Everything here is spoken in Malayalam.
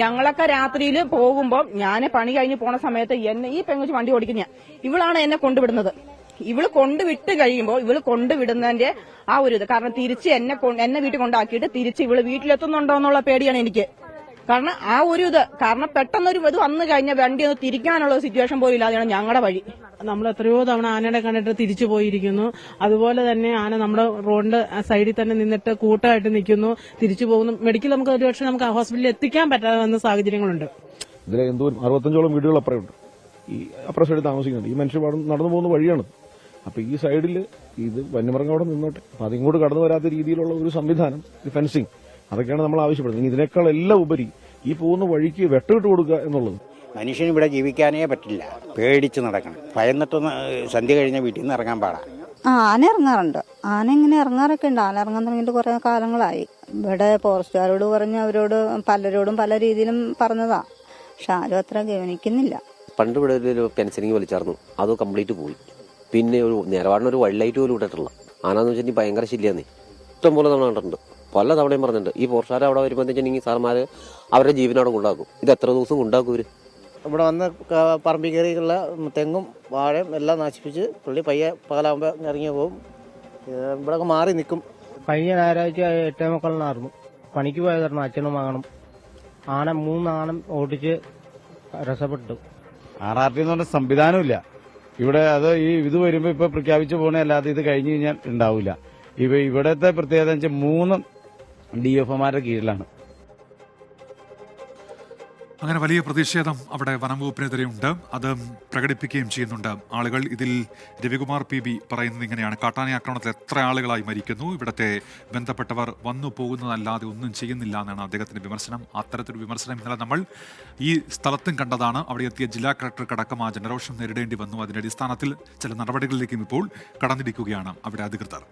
ഞങ്ങളൊക്കെ രാത്രിയിൽ പോകുമ്പോൾ ഞാൻ പണി കഴിഞ്ഞ് പോണ സമയത്ത് എന്നെ ഈ പെങ്കുച്ച് വണ്ടി ഓടിക്കുന്ന ഇവളാണ് എന്നെ കൊണ്ടുവിടുന്നത്. ഇവൾ കൊണ്ടുവിട്ട് കഴിയുമ്പോൾ ഇവൾ കൊണ്ടുവിടുന്നതിന്റെ ആ ഒരു ഇത്. കാരണം തിരിച്ച് എന്നെ എന്നെ വീട്ടിൽ കൊണ്ടാക്കിയിട്ട് തിരിച്ച് ഇവൾ വീട്ടിലെത്തുന്നുണ്ടോ എന്നുള്ള പേടിയാണ് എനിക്ക്. കാരണം ആ ഒരു ഇത് കാരണം പെട്ടെന്നൊരു ഇത് വന്നു കഴിഞ്ഞാൽ വണ്ടി ഒന്ന് തിരിക്കാനുള്ള സിറ്റുവേഷൻ പോലും ഇല്ലാതെയാണ് ഞങ്ങളുടെ വഴി. നമ്മൾ എത്രയോ തവണ ആനയുടെ കണ്ടിട്ട് തിരിച്ചു പോയിരിക്കുന്നു. അതുപോലെ തന്നെ ആന നമ്മുടെ റോഡിന്റെ സൈഡിൽ തന്നെ നിന്നിട്ട് കൂട്ടമായിട്ട് നിൽക്കുന്നു. തിരിച്ചു പോകുന്നു. മെഡിക്കൽ നമുക്ക് ഒരുപക്ഷെ നമുക്ക് ഹോസ്പിറ്റലിൽ എത്തിക്കാൻ പറ്റാതെ വന്ന സാഹചര്യങ്ങളുണ്ട്. ഇതിൽ എന്തോ അറുപത്തഞ്ചോളം വീടുകൾ അപ്പുറമുണ്ട് ഈ അപ്പുറ സൈഡിൽ താമസിക്കുന്നുണ്ട്. ഈ മനുഷ്യർ നടന്നു പോകുന്ന വഴിയാണ്. അപ്പൊ ഈ സൈഡിൽ ഇത് വന്യമൃഗം അവിടെ നിന്നോട്ടെ. അപ്പൊ അതിങ്ങോട്ട് കടന്നു വരാത്ത രീതിയിലുള്ള ഒരു സംവിധാനം ഫെൻസിങ്. അതൊക്കെയാണ് നമ്മൾ ആവശ്യപ്പെടുന്നത്. ഇതിനേക്കാൾ എല്ലാം ഉപരി ഈ പോകുന്ന വഴിക്ക് വെട്ടമിട്ട് കൊടുക്കുക എന്നുള്ളത്. മനുഷ്യന് ഇവിടെ ജീവിക്കാനേ പറ്റില്ല. പേടിച്ച് നടക്കണം. ഭയന്നിട്ടൊന്ന് സന്ധ്യ കഴിഞ്ഞ വീട്ടിൽ നിന്ന് ഇറങ്ങാൻ പാടാ. ആ ആന ഇറങ്ങാറുണ്ട്. ആന ഇങ്ങനെ ഇറങ്ങാറൊക്കെ ഉണ്ട്. ആന ഇറങ്ങാൻ തുടങ്ങിയിട്ട് കുറേ കാലങ്ങളായി. ഇവിടെ ഫോറസ്റ്റുകാരോട് പറഞ്ഞ് അവരോട് പലരോടും പല രീതിയിലും പറഞ്ഞതാ. പക്ഷെ ആരും അത്ര ഗവനിക്കുന്നില്ല. പണ്ട് ഇവിടെ ഒരു പെൻസിലിങ് വലിച്ചായിരുന്നു അത് കംപ്ലീറ്റ് പോയി. പിന്നെ ഒരു നിലപാടിന് ഒരു വൈൽഡ് ലൈറ്റ് പോലും ഇട്ടിട്ടില്ല. ആനാന്ന് വെച്ചിട്ടുണ്ടെങ്കിൽ ഭയങ്കര ശല്യാന്നേ. ഇഷ്ടം പോലെ നമ്മൾ കണ്ടിട്ടുണ്ട്. പല തവണയും പറഞ്ഞിട്ടുണ്ട്. ഈ പോർഷാർ അവിടെ വരുമ്പോൾ വെച്ചിട്ടുണ്ടെങ്കിൽ സാർമാര് അവരുടെ ജീവൻ അവിടെ കൊണ്ടാക്കും. ഇത് എത്ര ദിവസം കൊണ്ടാക്കും ഇവർ? ഇവിടെ വന്ന പറമ്പി പറമ്പിൽ കയറിയുള്ള തെങ്ങും വാഴയും എല്ലാം നശിപ്പിച്ച് പുള്ളി പയ്യെ പകലാകുമ്പോൾ ഇറങ്ങി പോകും ഇവിടെ ഇവിടെയൊക്കെ മാറി നിൽക്കും കഴിഞ്ഞ ഞായറാഴ്ച എട്ടേ മക്കളിനായിരുന്നു പണിക്ക് പോയതായിരുന്നു അച്ഛനും മകനും. ആന മൂന്നാനം ഓടിച്ച് രസപ്പെട്ടു ആർ ആർ ടി എന്ന് പറഞ്ഞ സംവിധാനമില്ല. ഇവിടെ അത് ഈ ഇത് വരുമ്പോ ഇപ്പൊ പ്രഖ്യാപിച്ചു പോണേ അല്ലാതെ ഇത് കഴിഞ്ഞു കഴിഞ്ഞാൽ ഉണ്ടാവില്ല ഇവ ഇവിടത്തെ പ്രത്യേകത എന്ന് വെച്ചാൽ മൂന്ന് ഡി എഫ് ഒമാരുടെ കീഴിലാണ്. അങ്ങനെ വലിയ പ്രതിഷേധം അവിടെ വനംവകുപ്പിനെതിരെയുണ്ട്. അത് പ്രകടിപ്പിക്കുകയും ചെയ്യുന്നുണ്ട്. ആളുകൾ ഇതിൽ രവികുമാർ പി ബി പറയുന്നത് ഇങ്ങനെയാണ്. കാട്ടാന ആക്രമണത്തിൽ എത്ര ആളുകളായി മരിക്കുന്നു? ഇവിടുത്തെ ബന്ധപ്പെട്ടവർ വന്നു പോകുന്നതല്ലാതെ ഒന്നും ചെയ്യുന്നില്ല എന്നാണ് അദ്ദേഹത്തിന്റെ വിമർശനം. അത്തരത്തിലൊരു വിമർശനം ഇന്നലെ നമ്മൾ ഈ സ്ഥലത്തും കണ്ടതാണ്. അവിടെ എത്തിയ ജില്ലാ കളക്ടർക്കടക്കം ആ ജനരോഷം നേരിടേണ്ടി വന്നു. അതിന്റെ അടിസ്ഥാനത്തിൽ ചില നടപടികളിലേക്കും ഇപ്പോൾ കടന്നിരിക്കുകയാണ് അവിടെ അധികൃതർ.